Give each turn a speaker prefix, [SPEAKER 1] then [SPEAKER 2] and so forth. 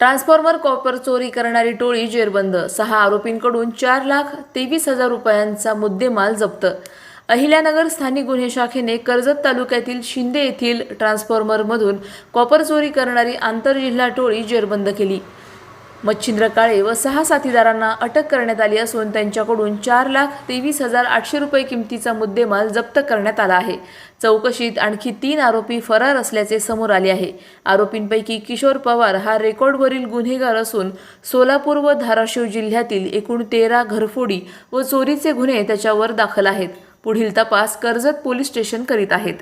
[SPEAKER 1] Transformer copper चोरी करणारी टोळी जेरबंद. सहा आरोपींकडून चार लाख तेवीस हजार रुपयांचा मुद्देमाल जप्त. अहिल्यानगर स्थानिक गुन्हे शाखेने कर्जत तालुक्यातील शिंदे येथील ट्रान्सफॉर्मरमधून कॉपर चोरी करणारी आंतरजिल्हा टोळी जेरबंद केली. मच्छिंद्र काळे व सहा साथीदारांना अटक करण्यात आली असून त्यांच्याकडून चार लाख तेवीस हजार आठशे रुपये किमतीचा मुद्देमाल जप्त करण्यात आला आहे. चौकशीत आणखी तीन आरोपी फरार असल्याचे समोर आले आहे. आरोपींपैकी किशोर पवार हा रेकॉर्डवरील गुन्हेगार असून सोलापूर व धाराशिव जिल्ह्यातील एकूण तेरा घरफोडी व चोरीचे गुन्हे त्याच्यावर दाखल आहेत. पुढील तपास कर्जत पोलीस स्टेशन करीत आहेत.